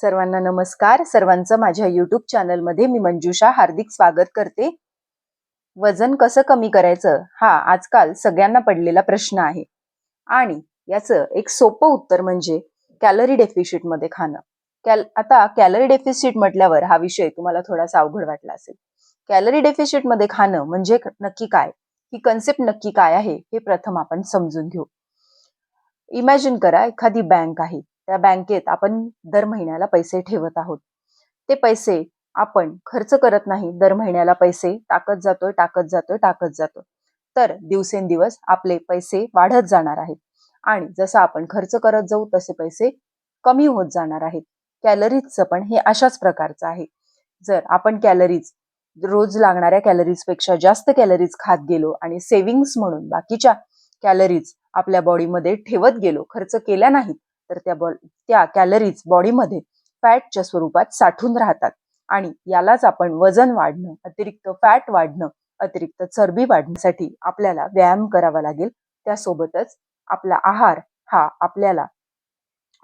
सर्वांना नमस्कार. सर्वांचं माझ्या युट्यूब चॅनलमध्ये मी मंजुषा हार्दिक स्वागत करते. वजन कसं कमी करायचं? हा आजकाल सगळ्यांना पडलेला प्रश्न आहे. आणि याचं एक सोपं उत्तर म्हणजे कॅलरी डेफिशिटमध्ये खाणं. कॅल आता कॅलरी डेफिसिट म्हटल्यावर हा विषय तुम्हाला थोडासा अवघड वाटला असेल. कॅलरी डेफिशिटमध्ये खाणं म्हणजे नक्की काय? ही कन्सेप्ट नक्की काय आहे? हे प्रथम आपण समजून घेऊ. इमॅजिन करा एखादी बँक आहे. त्या बँकेत आपण दर महिन्याला पैसे ठेवत आहोत. ते पैसे आपण खर्च करत नाही. दर महिन्याला पैसे टाकत जातोय टाकत जातोय टाकत जातोय. तर दिवसेंदिवस आपले पैसे वाढत जाणार आहेत. आणि जसं आपण खर्च करत जाऊ तसे पैसे कमी होत जाणार आहेत. कॅलरीजचं पण हे अशाच प्रकारचं आहे. जर आपण कॅलरीज रोज लागणाऱ्या कॅलरीजपेक्षा जास्त कॅलरीज खात गेलो आणि सेव्हिंग्स म्हणून बाकीच्या कॅलरीज आपल्या बॉडीमध्ये ठेवत गेलो खर्च केल्या नाहीत तर त्या बॉ त्या कॅलरीज बॉडीमध्ये फॅटच्या स्वरूपात साठून राहतात. आणि यालाच आपण वजन वाढणं अतिरिक्त फॅट वाढणं अतिरिक्त चरबी वाढण्यासाठी आपल्याला व्यायाम करावा लागेल. त्यासोबतच आपला आहार हा आपल्याला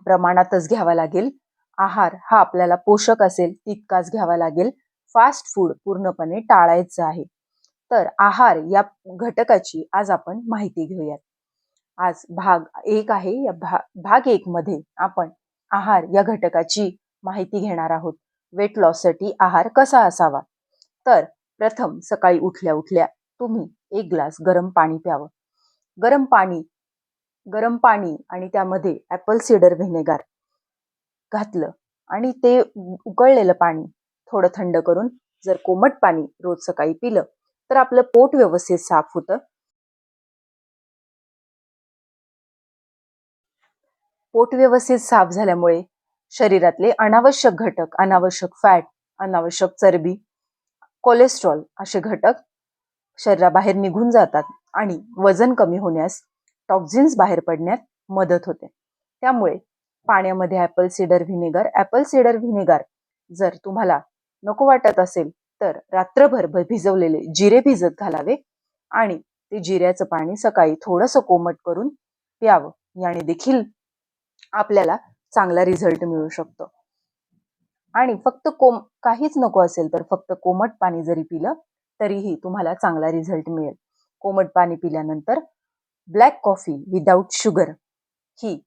प्रमाणातच घ्यावा लागेल. आहार हा आपल्याला पोषक असेल तितकाच घ्यावा लागेल. फास्ट फूड पूर्णपणे टाळायचं आहे. तर आहार या घटकाची आज आपण माहिती घेऊयात. आज भाग एक आहे. या भा भाग एक मध्ये आपण आहार या घटकाची माहिती घेणार आहोत. वेट लॉससाठी आहार कसा असावा? तर प्रथम सकाळी उठल्या उठल्या तुम्ही एक ग्लास गरम पाणी प्यावं. गरम पाणी गरम पाणी आणि त्यामध्ये ॲपल सिडर व्हिनेगार घातलं आणि ते उकळलेलं पाणी थोडं थंड करून जर कोमट पाणी रोज सकाळी पिलं तर आपलं पोट व्यवस्थित साफ होतं. पोट व्यवस्थित साफ झाल्यामुळे शरीरातले अनावश्यक घटक अनावश्यक फॅट अनावश्यक चरबी कोलेस्ट्रॉल असे घटक शरीराबाहेर निघून जातात आणि वजन कमी होण्यास टॉक्झिन्स बाहेर पडण्यात मदत होते. त्यामुळे पाण्यामध्ये apple cider vinegar apple cider vinegar जर तुम्हाला नको वाटत असेल तर रात्रभर भिजवलेले जिरे भिजत घालावे आणि ते जिऱ्याचं पाणी सकाळी थोडंसं कोमट करून प्यावं. याने देखील आपल्याला चांगला रिझल्ट मिळू शकतो. आणि फक्त कोम काहीच नको असेल तर फक्त कोमट पाणी जरी पिलं तरीही तुम्हाला चांगला रिझल्ट मिळेल. कोमट पाणी पिल्यानंतर ब्लॅक कॉफी विदाऊट शुगर ही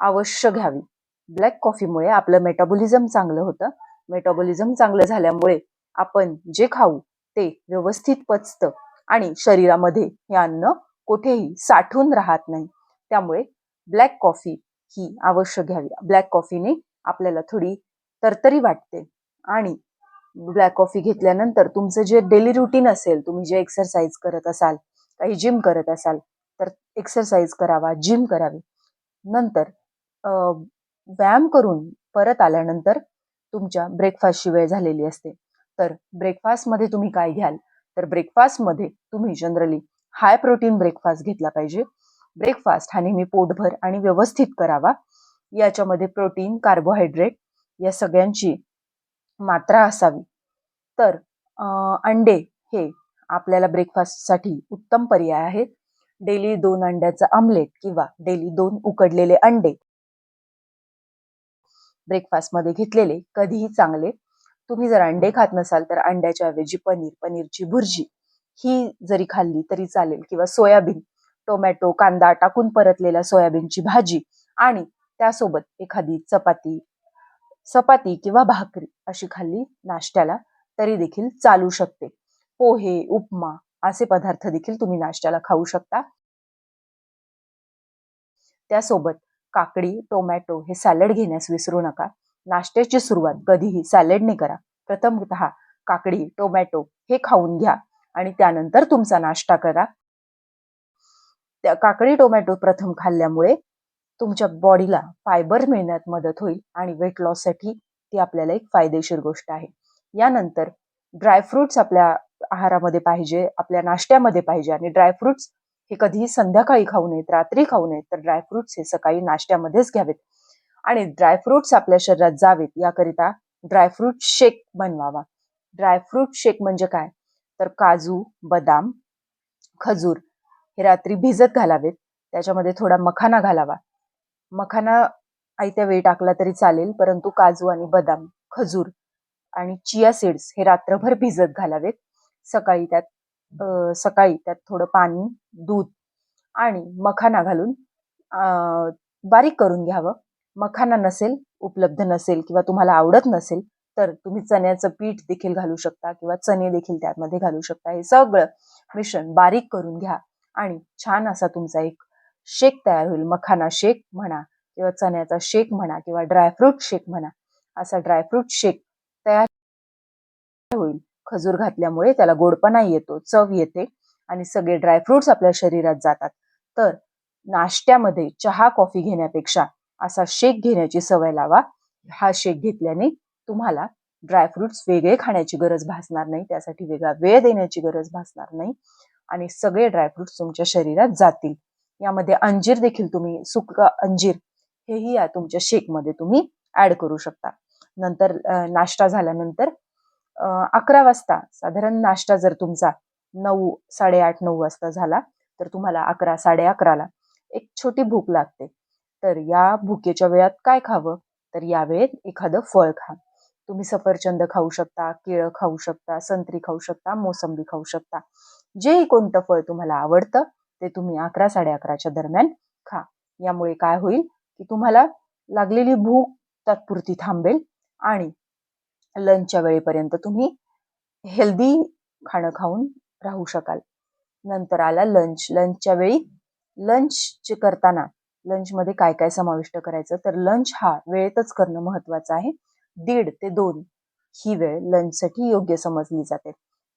अवश्य घ्यावी. ब्लॅक कॉफीमुळे आपलं मेटाबॉलिझम चांगलं होतं. मेटाबॉलिझम चांगलं झाल्यामुळे आपण जे खाऊ ते व्यवस्थित पचतं आणि शरीरामध्ये हे अन्न कुठेही साठून राहत नाही. त्यामुळे ब्लॅक कॉफी ही आवश्यक घ्यावी. ब्लॅक कॉफीने आपल्याला थोडी तरतरी वाटते. आणि ब्लॅक कॉफी घेतल्यानंतर तुमचं जे डेली रुटीन असेल तुम्ही जे एक्सरसाइज करत असाल काही जिम करत असाल तर एक्सरसाइज करावा जिम करावी. नंतर व्यायाम करून परत आल्यानंतर तुमच्या ब्रेकफास्टची वेळ झालेली असते. तर ब्रेकफास्टमध्ये तुम्ही काय घ्याल? तर ब्रेकफास्टमध्ये तुम्ही जनरली हाय प्रोटीन ब्रेकफास्ट घेतला पाहिजे. ब्रेकफास्ट हा नेहमी पोटभर आणि व्यवस्थित करावा. याच्यामध्ये प्रोटीन कार्बोहायड्रेट या सगळ्यांची मात्रा असावी. तर अंडे हे आपल्याला ब्रेकफास्टसाठी उत्तम पर्याय आहेत. डेली दोन अंड्याचं आमलेट किंवा डेली दोन उकडलेले अंडे ब्रेकफास्टमध्ये घेतलेले कधीही चांगले. तुम्ही जर अंडे खात नसाल तर अंड्याच्या ऐवजी पनीर पनीरची भुर्जी ही जरी खाल्ली तरी चालेल किंवा सोयाबीन टोमॅटो कांदा टाकून परतलेल्या सोयाबीनची भाजी आणि त्यासोबत एखादी चपाती चपाती किंवा भाकरी अशी खाल्ली नाश्त्याला तरी देखील चालू शकते. पोहे उपमा असे पदार्थ देखील तुम्ही नाश्त्याला खाऊ शकता. त्यासोबत काकडी टोमॅटो हे सॅलड घेण्यास विसरू नका. नाश्त्याची सुरुवात कधीही सॅलडने करा. प्रथमतः काकडी टोमॅटो हे खाऊन घ्या आणि त्यानंतर तुमचा नाश्ता करा. त्या काकडी टोमॅटो प्रथम खाल्ल्यामुळे तुमच्या बॉडीला फायबर मिळण्यात मदत होईल आणि वेट लॉससाठी ती आपल्याला एक फायदेशीर गोष्ट आहे. यानंतर ड्रायफ्रुट्स आपल्या आहारामध्ये पाहिजे आपल्या नाश्त्यामध्ये पाहिजे आणि ड्रायफ्रुट्स हे कधीही संध्याकाळी खाऊ नयेत रात्री खाऊ नयेत तर ड्रायफ्रुट्स हे सकाळी नाश्त्यामध्येच घ्यावेत. आणि ड्रायफ्रुट्स आपल्या शरीरात जावेत याकरिता ड्रायफ्रूट शेक बनवावा. ड्रायफ्रूट शेक म्हणजे काय? तर काजू बदाम खजूर हे रात्री भिजत घालावेत. त्याच्यामध्ये थोडा मखाना घालावा. मखाना आयत्या वेळी टाकला तरी चालेल परंतु काजू आणि बदाम खजूर आणि चिया सीड्स हे रात्रभर भिजत घालावेत. सकाळी त्यात सकाळी त्यात थोडं पाणी दूध आणि मखाना घालून बारीक करून घ्यावं. मखाना नसेल उपलब्ध नसेल किंवा तुम्हाला आवडत नसेल तर तुम्ही चण्याचं पीठ देखील घालू शकता किंवा चणे देखील त्यामध्ये घालू शकता. हे सगळं मिश्रण बारीक करून घ्या. आणि छान असा तुमचा एक शेक तयार होईल. मखाना शेक म्हणा किंवा चण्याचा शेक म्हणा किंवा ड्रायफ्रूट शेक म्हणा असा ड्रायफ्रूट शेक तयार होईल. खजूर घातल्यामुळे त्याला गोडपणा येतो चव येते आणि सगळे ड्रायफ्रुट्स आपल्या शरीरात जातात. तर नाश्त्यामध्ये चहा कॉफी घेण्यापेक्षा असा शेक घेण्याची सवय लावा. हा शेक घेतल्याने तुम्हाला ड्रायफ्रुट्स वेगळे खाण्याची गरज भासणार नाही त्यासाठी वेगळा वेळ देण्याची गरज भासणार नाही. आणि सगळे ड्रायफ्रुट्स तुमच्या शरीरात जातील. यामध्ये अंजीर देखील तुम्ही सुका अंजीर हेही या तुमच्या शेकमध्ये तुम्ही ऍड करू शकता. नंतर नाश्ता झाल्यानंतर अकरा वाजता साधारण नाश्ता जर तुमचा नऊ साडेआठ नऊ वाजता झाला तर तुम्हाला अकरा साडे अकराला एक छोटी भूक लागते. तर या भुकेच्या वेळात काय खावं? तर या वेळेत एखादं फळ खा. तुम्ही सफरचंद खाऊ शकता केळं खाऊ शकता संत्री खाऊ शकता मोसंबी खाऊ शकता. जेही कोणतं फळ तुम्हाला आवडतं ते तुम्ही अकरा साडे अकराच्या दरम्यान खा. यामुळे काय होईल की तुम्हाला लागलेली भूक तात्पुरती थांबेल आणि लंचच्या वेळेपर्यंत तुम्ही हेल्दी खाणं खाऊन राहू शकाल. नंतर आला लंच लंचच्या वेळी लंच करताना लंचमध्ये काय काय समाविष्ट करायचं? तर लंच हा वेळेतच करणं महत्वाचं आहे. दीड ते दोन ही वेळ लंचसाठी योग्य समजली जाते.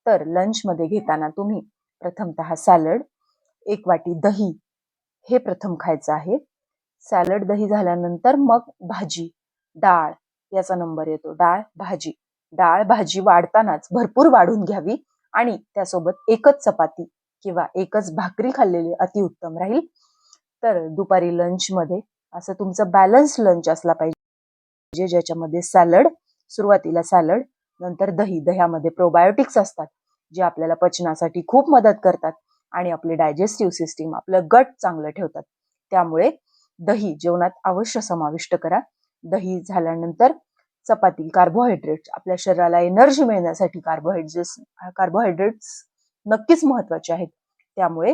तर लंचमध्ये घेताना तुम्ही प्रथमतः सॅलड एक वाटी दही हे प्रथम खायचं आहे. सॅलड दही झाल्यानंतर मग भाजी डाळ याचा नंबर येतो. डाळ भाजी. डाळ भाजी वाढतानाच भरपूर वाढून घ्यावी आणि त्यासोबत एकच चपाती किंवा एकच भाकरी खाल्लेली अतिउत्तम राहील. तर दुपारी लंचमध्ये असं तुमचं बॅलन्स लंच असला पाहिजे ज्याच्यामध्ये सॅलड सुरुवातीला सॅलड नंतर दही दह्यामध्ये प्रोबायोटिक्स असतात जे आपल्याला पचनासाठी खूप मदत करतात आणि आपले डायजेस्टिव्ह सिस्टीम आपलं गट चांगलं ठेवतात. त्यामुळे दही जेवणात अवश्य समाविष्ट करा. दही झाल्यानंतर चपाती कार्बोहायड्रेट्स आपल्या शरीराला एनर्जी मिळण्यासाठी कार्बोहायड्रेट्स कार्बोहायड्रेट्स नक्कीच महत्त्वाचे आहेत. त्यामुळे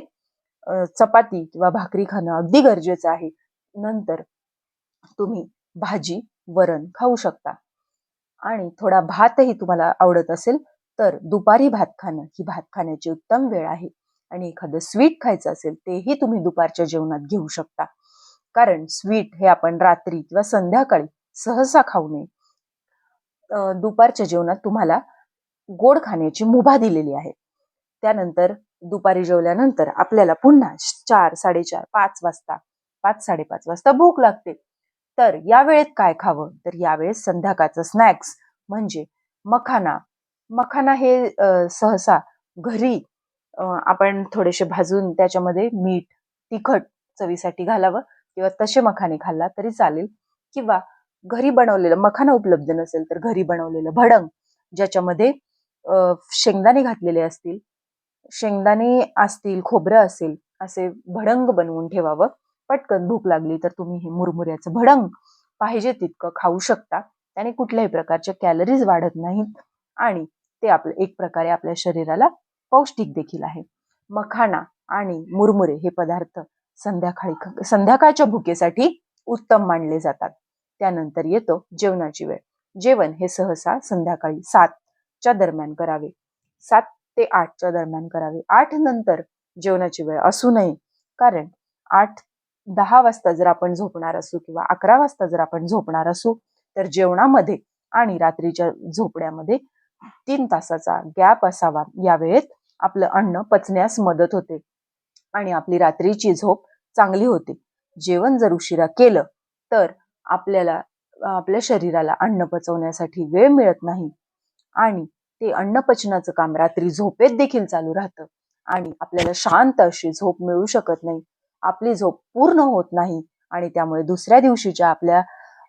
चपाती किंवा भाकरी खाणं अगदी गरजेचं आहे. नंतर तुम्ही भाजी वरण खाऊ शकता. आणि थोडा भातही तुम्हाला आवडत असेल तर दुपारी भात खाणं ही भात खाण्याची उत्तम वेळ आहे. आणि एखादं स्वीट खायचं असेल तेही तुम्ही दुपारच्या जेवणात घेऊ शकता. कारण स्वीट हे आपण रात्री किंवा संध्याकाळी सहसा खाऊ नये. दुपारच्या जेवणात तुम्हाला गोड खाण्याची मुभा दिलेली आहे. त्यानंतर दुपारी जेवल्यानंतर आपल्याला पुन्हा चार साडेचार पाच वाजता पाच साडेपाच वाजता भूक लागते. तर या वेळेत काय खावं? तर यावेळेस संध्याकाळचं स्नॅक्स म्हणजे मखाना. मखाना हे सहसा घरी आपण थोडेसे भाजून त्याच्यामध्ये मीठ तिखट चवीसाठी घालावं किंवा तसे मखाने खाल्ला तरी चालेल. किंवा घरी बनवलेलं मखाना उपलब्ध नसेल तर घरी बनवलेलं भडंग ज्याच्यामध्ये शेंगदाणे घातलेले असतील शेंगदाणे असतील खोबरं असेल असे भडंग बनवून ठेवावं. पटकन भूक लागली तर तुम्ही हे मुरमुऱ्याचं भडंग पाहिजे तितकं खाऊ शकता. त्याने कुठल्याही प्रकारच्या कॅलरीज वाढत नाहीत आणि ते आपलं एक प्रकारे आपल्या शरीराला पौष्टिक देखील आहे. मखाना आणि मुरमुरे हे पदार्थ संध्याकाळी संध्याकाळच्या भुकेसाठी उत्तम मानले जातात. त्यानंतर येतो जेवणाची वेळ. जेवण हे सहसा संध्याकाळी सातच्या दरम्यान करावे. सात ते आठच्या दरम्यान करावे. आठ नंतर जेवणाची वेळ असू नये. कारण आठ दहा वाजता जर आपण झोपणार असू किंवा अकरा वाजता जर आपण झोपणार असू तर जेवणामध्ये आणि रात्रीच्या झोपड्यामध्ये तीन तासाचा गॅप असावा. या वेळेत आपलं अन्न पचण्यास मदत होते आणि आपली रात्रीची झोप चांगली होते. जेवण जर उशिरा केलं तर आपल्याला आपल्या शरीराला अन्न पचवण्यासाठी वेळ मिळत नाही आणि ते अन्न पचनाचं काम रात्री झोपेत देखील चालू राहतं आणि आपल्याला शांत अशी झोप मिळू शकत नाही. आपली झोप पूर्ण होत नाही आणि त्यामुळे दुसऱ्या दिवशीच्या आपल्या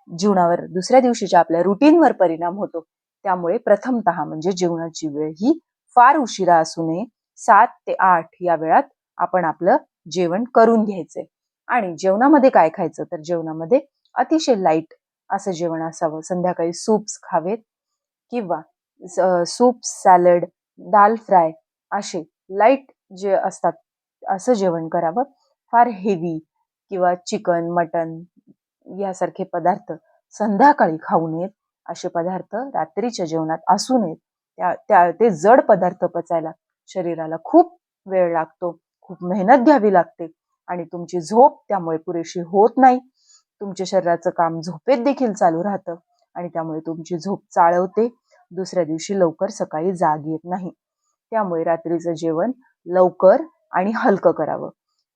जीवनावर दुसऱ्या दिवशीच्या आपल्या रुटीनवर परिणाम होतो. त्यामुळे प्रथमतः म्हणजे जेवणाची वेळ ही फार उशिरा असू नये. सात ते आठ या वेळात आपण आपलं जेवण करून घ्यायचंय आणि जेवणामध्ये काय खायचं? तर जेवणामध्ये अतिशय लाइट असं जेवण असावं. संध्याकाळी सूप्स खावेत किंवा सूप सॅलड दाल फ्राय असे लाइट जे असतात असं जेवण करावं. फार हेवी किंवा चिकन मटन यासारखे पदार्थ संध्याकाळी खाऊ नयेत. असे पदार्थ रात्रीच्या जेवणात असू नयेत. त्या त्या ते जड पदार्थ पचायला शरीराला खूप वेळ लागतो खूप मेहनत घ्यावी लागते आणि तुमची झोप त्यामुळे पुरेशी होत नाही. तुमच्या शरीराचं काम झोपेत देखील चालू राहतं आणि त्यामुळे तुमची झोप चाळवते. दुसऱ्या दिवशी लवकर सकाळी जाग येत नाही. त्यामुळे रात्रीचं जेवण लवकर आणि हलकं करावं.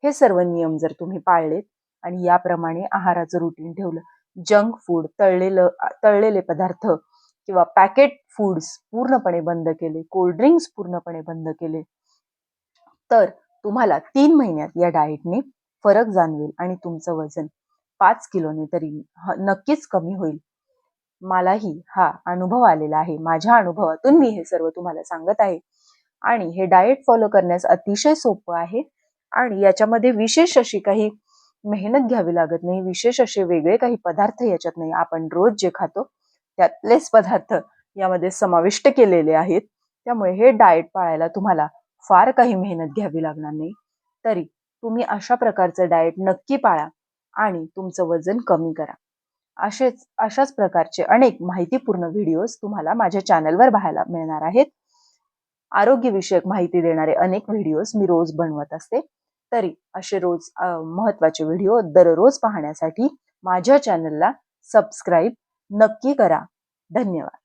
हे सर्व नियम जर तुम्ही पाळलेत आणि याप्रमाणे आहाराचं रुटीन ठेवलं जंक फूड तळलेलं तळलेले पदार्थ किंवा पॅकेट फूड्स पूर्णपणे बंद केले कोल्ड्रिंक्स पूर्णपणे बंद केले तर तुम्हाला तीन महिन्यात या डाएटने फरक जाणवेल आणि तुमचं वजन पाच किलोने तरी नक्कीच कमी होईल. मलाही हा अनुभव आलेला आहे. माझ्या अनुभवातून मी हे सर्व तुम्हाला सांगत आहे. आणि हे डाएट फॉलो करण्यास अतिशय सोपं आहे. आणि याच्यामध्ये विशेष अशी काही मेहनत घ्यावी लागत नाही विशेष असे वेगळे काही पदार्थ याच्यात नाही. आपण रोज जे खातो त्यातलेच पदार्थ यामध्ये समाविष्ट केलेले आहेत. त्यामुळे हे डाएट पाळायला तुम्हाला फार काही मेहनत घ्यावी लागणार नाही. तरी तुम्ही अशा प्रकारचं डाएट नक्की पाळा आणि तुमचं वजन कमी करा. असेच अशाच प्रकारचे अनेक माहितीपूर्ण व्हिडिओज तुम्हाला माझ्या चॅनलवर पाहायला मिळणार आहेत. आरोग्यविषयक माहिती देणारे अनेक व्हिडिओज मी रोज बनवत असते. तरी असे रोज महत्त्वाचे व्हिडिओ दररोज पाहण्यासाठी माझ्या चॅनलला सबस्क्राईब नक्की करा. धन्यवाद.